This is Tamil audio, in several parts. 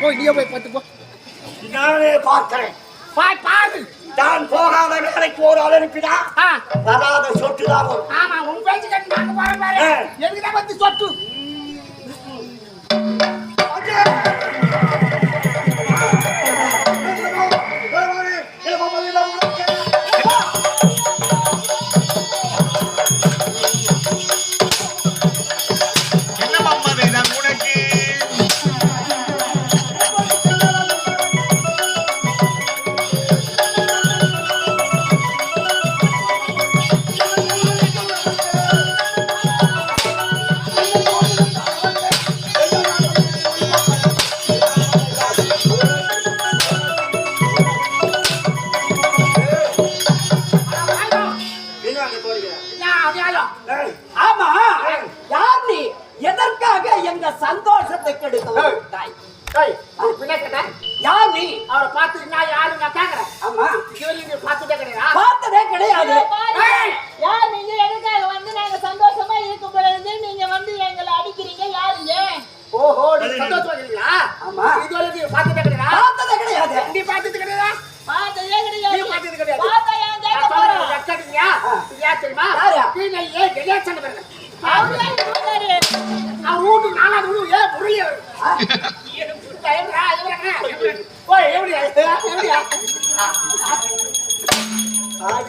போய் நீயே போய் பார்த்து போ நானே பார்க்கிறேன். பாய் பாரு நான் போகாத வேலைக்கு ஒரு ஆள் அனுப்பினா வராத சொட்டு தான் ஆமா உன் பேச்சு கட்டி நாங்க போறோம் பாரு ஆ. எதுக்கு தான் வந்து சொட்டு?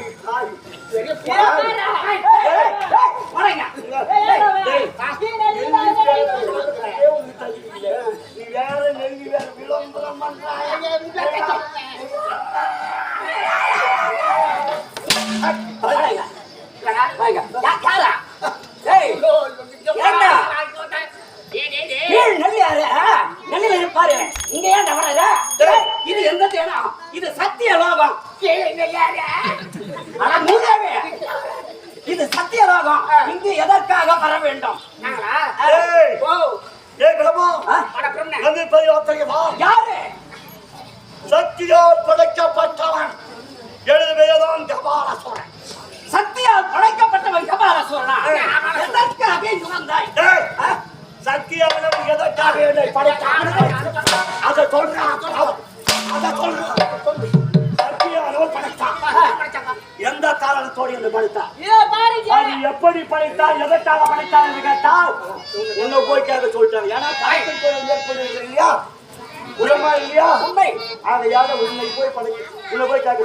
பெரிய ஏய், போடா. பாரா. ஏய், ஏய், ஏய், ஏய், வரைங்க. ஏய், ஏய், ஏய், கீழே நில்லு, அங்க நில்லு. ஏன் உன்னை தள்ளிக்கிட்டீங்க? நீ வேற நெருங்கி வேற விளம்பரம் பண்றாய். வரைங்க. வரைங்க. யா- யாரா? ஏய், ஏண்டா? டேய், டேய், டேய். கீழ் நெல்லு யாரு? ஆ, நெல்லுல இருப்பாரு. இங்க ஏன்டா வர்றாரு? ஏய், இது எந்த தேனம்? இது சத்திய லோகம். இது சத்திய லோகம். இங்கு எதற்காக வர வேண்டும்? யாரு? சக்தியால் படைக்கப்பட்டவன். எழுது வேதம் கபாலசுரன் சத்தியால் படைக்கப்பட்டவன் கபாலசூரனா எதற்காக இங்கு வந்தாய்? சக்தியானவன் எதற்காக என்னை படைத்தான்? அதை சொல்றான் அதை எந்த காரணத்தோடு இதோ பாருங்க அது எப்படி படைத்தான் எதற்காக படைத்தான் என்று கேட்டால் உன்னை போய் கேட்க சொல்லிட்டாங்க. ஏன்னா கோயில் ஏற்படுகிறது இல்லையா? உண்மை இல்லையா? உண்மை. ஆகையால உன்னை போய் படை உன்னை போய் கேட்க.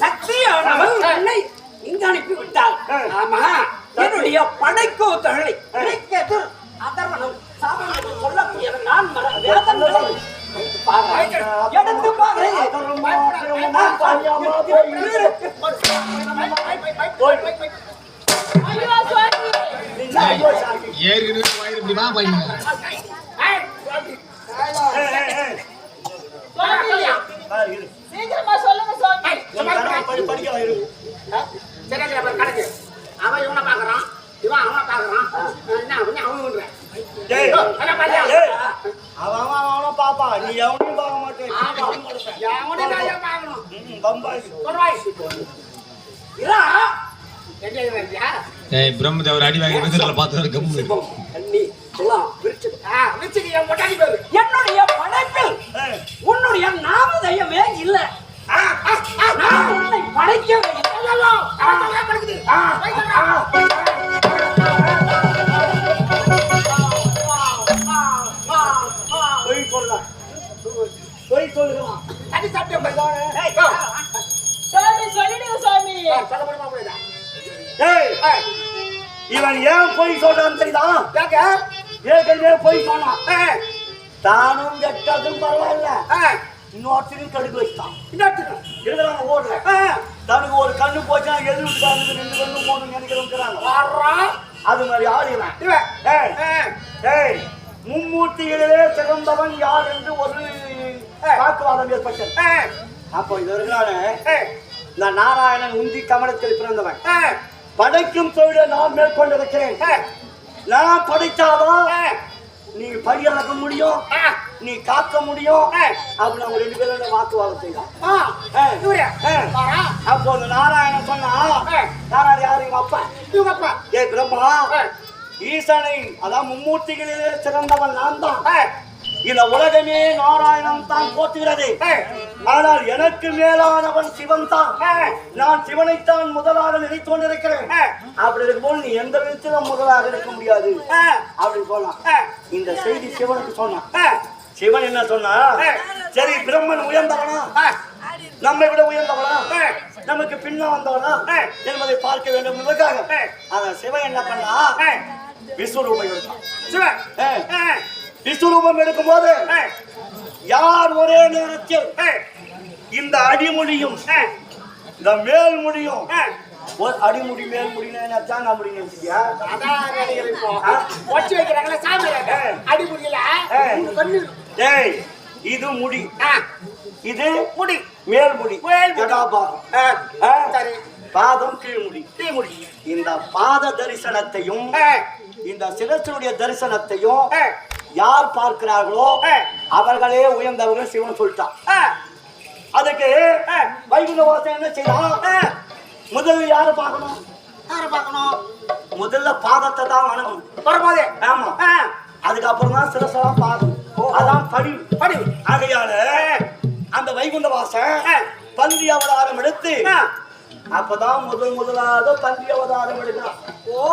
சக்தியானவன் என்னை இங்கு அனுப்பி விட்டாள் ஆமா. என்னுடைய படைக்கோ கிடைக்கிறது அதர்வனம் சாபங்கள் சொல்லக்கூடியது நான் மற வேதங்களை எடுத்து பாருங்கள். எடுத்து பாருங்கள். அதர்வமா, அதர்வமா, சாயாமா போய். போய். ஐயோ சுவாமி நீங்க ஐயோ சாமி. ஏற்கனவே வயிறு இப்படி வா பையன் ஏய், சுவாமி. ஏய், ஏய், ஏய். சுவாமி ஆ, இரு. சீக்கிரமா சொல்லுங்க சுவாமி ஏய், உன் கணவன் படி படிக்கலாம் இரு. சரி, சரி, அப்புறம் கணக்கு. அவன் இவனை பார்க்கறான், இவன் அவனை பார்க்கறான். என்ன, அவன் அவன் விடுறான். ஏய், அதான் பாத்தியா? ஏய். அவன் அவன் அவனை பாப்பா நீ எவனையும் பார்க்க மாட்டேன் ஆமா. எவனையும் நான் ஏன் பார்க்கணும்? ம், பம்பாய் சொல்றாய். இரா, எங்க இவன் இருக்கியா? ஏய் பிரம்மதேவர் அடி வாங்கி விதத்துல பார்த்து கம்மு பொண்டாட்டி பேரு. என்னுடைய படைப்பில் உன்னுடைய நாமதயமே இல்ல. நான் உன்னை படைக்கவே சொல்றா. பொய் சொல்ல தண்ணி முடியுமா இவன் ஏன் பொய் சொல்றான்னு தெரியுதா? ஏங்க? ஏற்கனவே பொய் சொன்னான் தானும் கெட்டதும் பரவாயில்ல. இன்னொருத்தரும் கடுக்கு வச்சுட்டான். இன்னொருத்தரு. இருக்கிறாங்க ஓடுற. தனக்கு ஒரு கண்ணு போச்சுன்னா எது வீட்டுக்காரனுக்கு ரெண்டு கண்ணு மூணு நினைக்கிறவங்க வர்றான். அது மாதிரி ஆடுகிறான். ஏய். ஏய், மும்மூர்த்திகளிலே சிறந்தவன் யார் என்று ஒரு வாக்குவாதம் ஏற்பட்டது. அப்போ இது இருக்கிறானே இந்த நாராயணன் உந்தி கமலத்தில் பிறந்தவன். படைக்கும் தொழிலை நான் மேற்கொண்டிருக்கிறேன். நான் படைத்தாதான். நீ பரியாக்க முடியும் நீ காக்க முடியும். ஆ. அப்படி அவங்க ரெண்டு பேரும் வாக்குவாதம் செய்யலாம் அப்போ அந்த நாராயணன் சொன்னா ஆ. நாராயணன் யாரு? எங்க அப்பா. இவங்க அப்பா. ஏ பிரம்மா ஈசனை அதான் மும்மூர்த்திகளிலே சிறந்தவன் நான் தான். இந்த உலகமே நாராயணன் தான் போற்றுகிறது. ஆனால் எனக்கு மேலானவன் சிவன் தான். நான் சிவனைத்தான் முதலாக நினைத்து கொண்டிருக்கிறேன். அப்படி இருக்கும்போது நீ எந்த விதத்திலும் முதலாக இருக்க முடியாது. அப்படின்னு ஆ, இந்த செய்தி சிவனுக்கு சொன்னான். சிவன் என்ன சொன்னா. சரி பிரம்மன் உயர்ந்தவனா? நம்மை விட உயர்ந்தவனா? நமக்கு பின்ன வந்தவனா. என்பதை பார்க்க வேண்டும் என்பதற்காக. அத சிவன் என்ன பண்ணா? விஸ்வரூபம் எடுத்தான். சிவன். விஸ்வரூபம் எடுக்கும்போது ஆ, யார் ஒரே நேரத்தில் இந்த அடிமொழியும் இந்த. ஒரு அடிமுடி நினைச்சா நான் முடி. ஆ? ஒட்டி வைக்கிறாங்களே சாமி. அடிமுடியில. டேய் இது முடி. இது முடி. மேல்முடி. மேல்முடி. பாதம். கீழ்முடி. தீமுடி இந்த பாத தரிசனத்தையும் இந்த சிரசனுடைய தரிசனத்தையும் யார் பார்க்கிறார்களோ. அவர்களே உயர்ந்தவர்கள் சிவன் சொல்லிட்டான். அதுக்கு. வைகுண்ட வாசன் என்ன செய்யலாம். முதல்ல யாரை பார்க்கணும்? யாரை பார்க்கணும்? முதல்ல பாதத்தை தான் வணங்கணும் வரும்போதே. ஆமா. அதுக்கப்புறம் தான் சிரசெல்லாம் பார்க்கணும். அதான் படி. படி. ஆகையால அந்த வைகுண்ட வாசன். பந்தி அவதாரம் எடுத்து. அப்பதான் முதல் முதலாக பந்தி அவதாரம் எடுக்கிறான் ஓ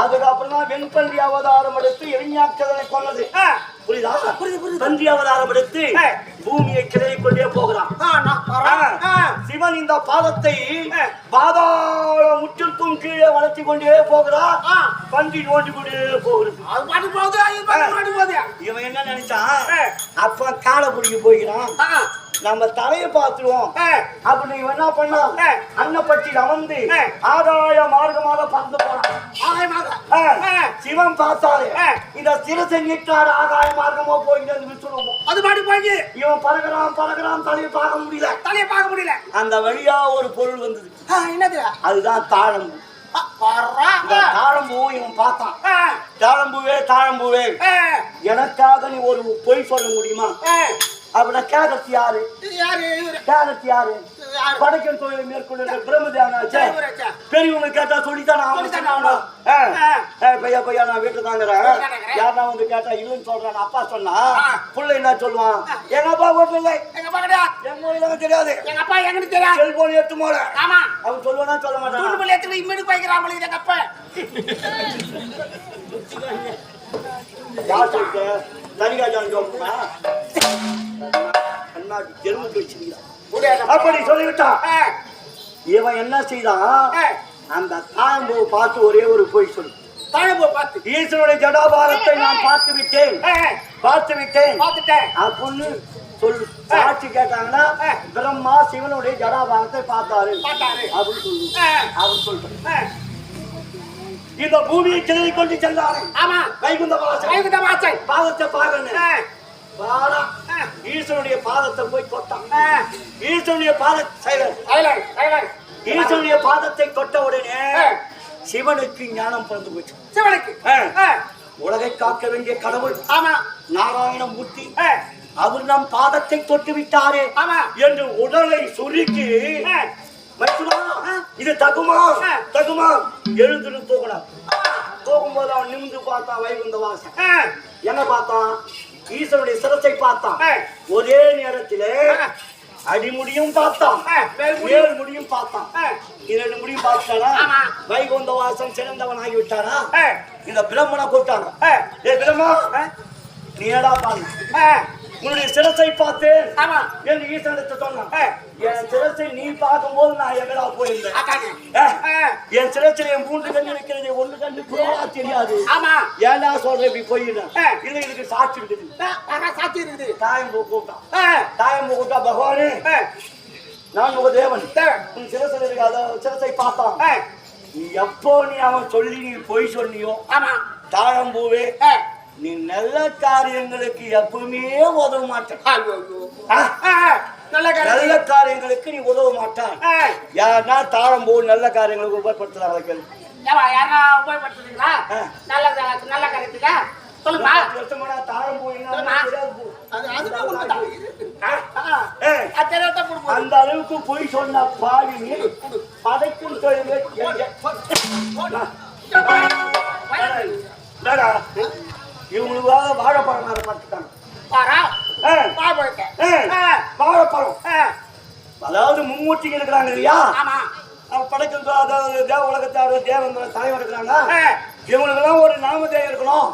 அதுக்கப்புறம் தான் வெண்பன்றி அவதாரம் எடுத்து எரிஞாக்கதனை கொண்டது ஆ, புரியுதா புரியுது, புரியுது. பன்றி அவதாரம் எடுத்து. பூமியை கிளறி கொண்டே போகிறான் சிவன் இந்த பாதத்தை. பாதாள முற்றிற்கும் கீழே வளர்த்தி கொண்டே போகிறான் ஆ. பன்றி நோண்டி கொண்டே போகிறது. இவன் என்ன நினைச்சான். அப்ப காலை பிடிக்க போகிறான் நம்ம தலையை பார்த்துருவோம். அப்படி இவன் என்ன பண்ணான் ஆ. அன்னப்பட்டியில் அமர்ந்து. ஆதாய மார்க்கமாக பறந்து. ஆ. சிவன் பார்த்தாரு. இந்த சிரசை நீட்டாரு ஆகாய மார்க்கமா போயிட்டு விட்டுருவோம் அது பாட்டு போகுது. இவன் பறக்கிறான் பறக்கிறான் தலையை பார்க்க முடியல. தலையை பார்க்க முடியல. அந்த வழியா ஒரு பொருள் வந்தது. என்னது? அதுதான் தாழம்பு. தாழம்பூவை இவன் பார்த்தான். தாழம்பூவே தாழம்பூவே. எனக்காக நீ ஒரு பொய் சொல்ல முடியுமா. அப்படின்னா கேட்கறது யாரு? இது யாரு? படைக்கும் தொழிலை மேற்கொண்டு பிரம்மதேவனாச்சே? பெரியவங்க கேட்டா சொல்லித்தான்? நான் பையா பையா நான் வீட்டுல தாங்கிறேன். யாருன்னா வந்து கேட்டா இல்லைன்னு சொல்றான் அப்பா சொன்னா. புள்ள என்ன சொல்லுவான்? எங்க அப்பா இல்லை எங்க அப்பா கிடையாது. எங்க ஊர்ல தெரியாது. எங்க அப்பா எங்கன்னு தெரியாது. செல்போன் எடுத்து போல ஆமா. அவன் சொல்லுவானா சொல்ல மாட்டான்? தூண்டுபுள்ளி எடுத்துட்டு இம்மீடு போய்க்கிறான் போல இது எங்க அப்பா. யார் சொல்லிட்டு? தனிகாஜான் சொல்லுமா ஜெர்மத்து வச்சிருக்கிறான் முடியாது. அப்படி சொல்லிவிட்டான் இவன் என்ன செய்தான். அந்த தாயம்பூ பார்த்து ஒரே ஒரு பொய் சொல்லு தாழம்பூ பார்த்து. ஈஸ்வருடைய ஜடாபாரத்தை நான் பார்த்து விட்டேன் பார்த்து விட்டேன் பார்த்துட்டேன். அப்படின்னு சொல்லு சாட்சி கேட்டாங்கன்னா பிரம்மா சிவனுடைய ஜடாபாரத்தை பார்த்தாரு. அப்படின்னு சொல்லு. சொல்லிட்டு. ஆ. இந்த பூமியை கிளறி கொண்டு சென்றாரு. ஆமா. வைகுந்த வாசன் வைகுண்ட வாசல். பாதத்தை ஆ, ஈஸ்வருடைய பாதத்தை போய் தொட்டான். ஈஸ்வருடைய பாத. ஈஸ்வருடைய பாதத்தை தொட்ட உடனே. சிவனுக்கு ஞானம் பிறந்து போச்சு. சிவனுக்கு. உலகை காக்க வேண்டிய கடவுள் ஆமா. நாராயணமூர்த்தி அவர் நம் பாதத்தை தொட்டு விட்டாரே என்று உடலை சுருக்கி இது தகுமா. தகுமா? எழுந்துட்டு தூக்கணும் தூக்கும்போது அவன் நிமிந்து பார்த்தான் வைகுந்த வாசன் என்ன பார்த்தான்? ஈஸ்வருடைய சிரத்தை பார்த்தான். ஒரே நேரத்திலே. அடிமுடியும் பார்த்தான். மேல் முடியும் பார்த்தான். இரண்டு முடியும் பார்த்தானா. வைகுந்த வாசன் சிறந்தவன் ஆகி விட்டானா? ஆ, இந்த பிரம்மனை ஆ, ஏ பிரம்மா நீ ஏடா பாரு ஆ, உன்னுடைய சிரசை பார்த்து ஆமா. என்று ஈசனத்தை சொன்னான். என் சிரசை நீ பார்க்கும்போது நான் எங்கடா போயிருந்தேன்? என் சிரசில் என் மூன்று கண்ணு இருக்கிறது ஒன்று கண்ணு புறவா தெரியாது. ஆமா. ஏன்டா சொல்ற இப்படி போயிடுறேன். ஆ. இல்லை இதுக்கு சாட்சி இருக்குது. சாட்சி இருக்குது? தாயம் கூப்பிட்டான் தாயம் கூப்பிட்டா பகவானே. நான் உங்க தேவன். உன் சிரசில் இருக்காத சிரசை பார்த்தான். நீ எப்போ நீ அவன் சொல்லி நீ பொய் சொன்னியோ ஆமா. தாழம்பூவே நீ நல்ல காரியங்களுக்கு எப்பவுமே உதவ மாட்டேன் நல்ல. காரியங்களுக்கு நீ உதவ மாட்டாய் ஆ, யாருன்னா தாழம்பூ நல்ல காரியங்களுக்கு உபயோகப்படுத்துறாங்க கேள்வி உபயோகப்படுத்துறீங்களா? நல்ல நல்ல காரியத்துக்கா? தாழம். அந்த அளவுக்கு பொய் சொன்ன பாவி நீ படைக்கும் தொழில் இவங்களுக்காக வாழைப்பழம் மேல பார்த்துட்டாங்க. வாழைப்பழம். அதாவது மும்மூர்த்திகள் இருக்கிறாங்க இல்லையா. அவங்க படைக்கும் அதாவது தேவ உலகத்தாரு தேவந்திர தலைவர் இருக்கிறாங்க. இவங்களுக்கெல்லாம் ஒரு நாமதேயம் இருக்கணும்.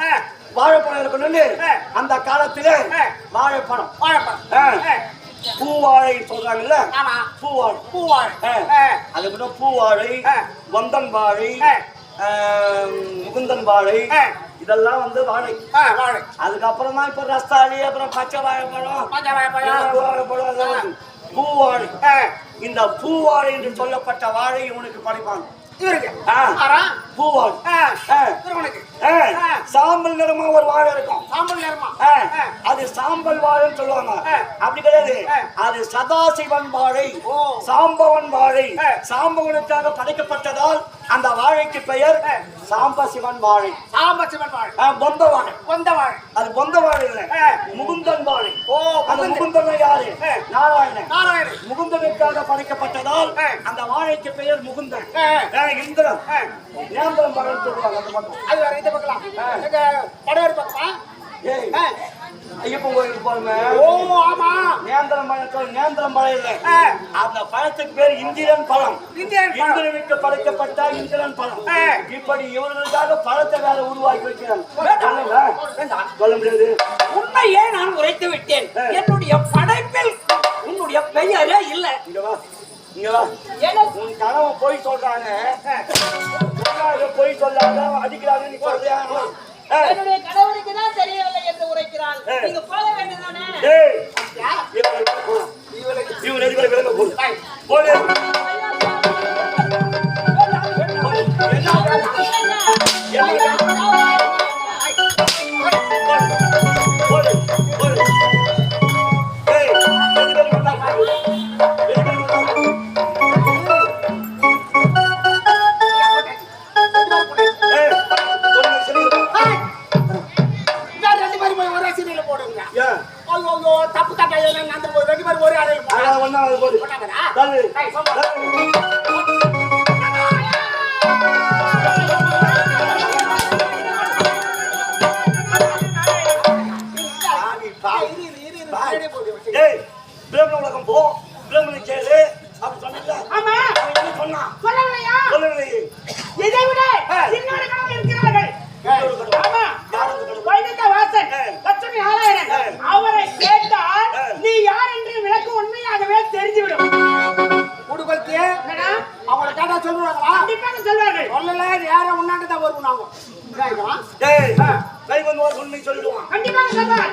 வாழைப்பழம் இருக்கணும்னு. அந்த காலத்துல. வாழைப்பழம் வாழைப்பழம். பூவாழை சொல்றாங்கல்ல. பூவாழை பூவாழை. ஆ. அதுக்கப்புறம் பூவாழை. வந்தன் வாழை முகுந்தன் வாழை. இதெல்லாம் வந்து வாழை வாழை. அதுக்கப்புறம் தான் இப்ப ரஸ்தாளி அப்புறம் பச்சை வாழைப்பழம் பச்சை வாழைப்பழம். வாழைப்பழம் அதெல்லாம் வந்து பூவாழை ஆ. இந்த பூவாழை என்று சொல்லப்பட்ட வாழை இவனுக்கு படைப்பாங்க இவருக்கு. ஆ. ஆ. சாம்பல் நிறமா ஒரு வாழை இருக்கும் சாம்பல். ஆ. அது சாம்பல் வாழைன்னு சொல்லுவாங்க. அப்படி கிடையாது. அது சதாசிவன் வாழை. சாம்பவன் வாழை. சாம்பவனுக்காக படைக்கப்பட்டதால் அந்த வாழைக்கு பெயர். சாம்பசிவன் வாழை சாம்ப சிவன் வாழை. பொந்த வாழை கொந்த வாழை. அது பொந்த வாழை இல்லை. முகுந்தன் வாழை ஓ, அந்த முகுந்தன். யாரு. நாராயணன் நாராயணன். முகுந்தனுக்காக படைக்கப்பட்டதால். அந்த வாழைக்கு பெயர் முகுந்தன் இந்திரன். நேந்திரம் பழம் சொல்லுவாங்க அந்த பக்கம் அது வேற இது பார்க்கலாம். எங்க படையூர் பக்கமா? ஏய். ஐயப்பன் கோயிலுக்கு போறமே ஓ, ஆமா. நேந்திரம் சொல் நேந்திரம் பழம் இல்லை. அந்த பழத்துக்கு பேர் இந்திரன் பழம். இந்திரனுக்கு படைக்கப்பட்ட இந்திரன் பழம். இப்படி இவர்களுக்காக பழத்தை வேற உருவாக்கி சொல்லுங்க. சொல்ல முடியாது? உண்மையே நான் உரைத்து விட்டேன். என்னுடைய படைப்பில் உன்னுடைய பெயரே இல்லை. இங்க வா. இங்க வா. என்ன? உன் கணவன் போய் சொல்றாங்க. போய் சொல்லாத அடிக்கிறாங்க நீ சொல்றியா? ஆ. என்னுடைய கணவனுக்கு தான் தெரியவில்லை ஆ. நீங்க போக வேண்டியதானே? இவன் போ. இவனுக்கு. இவன் ரெண்டு பேரும் விலங்க போடு டேய். கேட்டா சொல்லுவாங்களா? கண்டிப்பாக சொல்வார்கள் சொல்லல, நேரா உன்னாண்ட தான் வருவோம் நாங்க. கேக்குறா? ஏய் கை வந்து உண்மை சொல்லிடுவான் கண்டிப்பாக சொல்வார்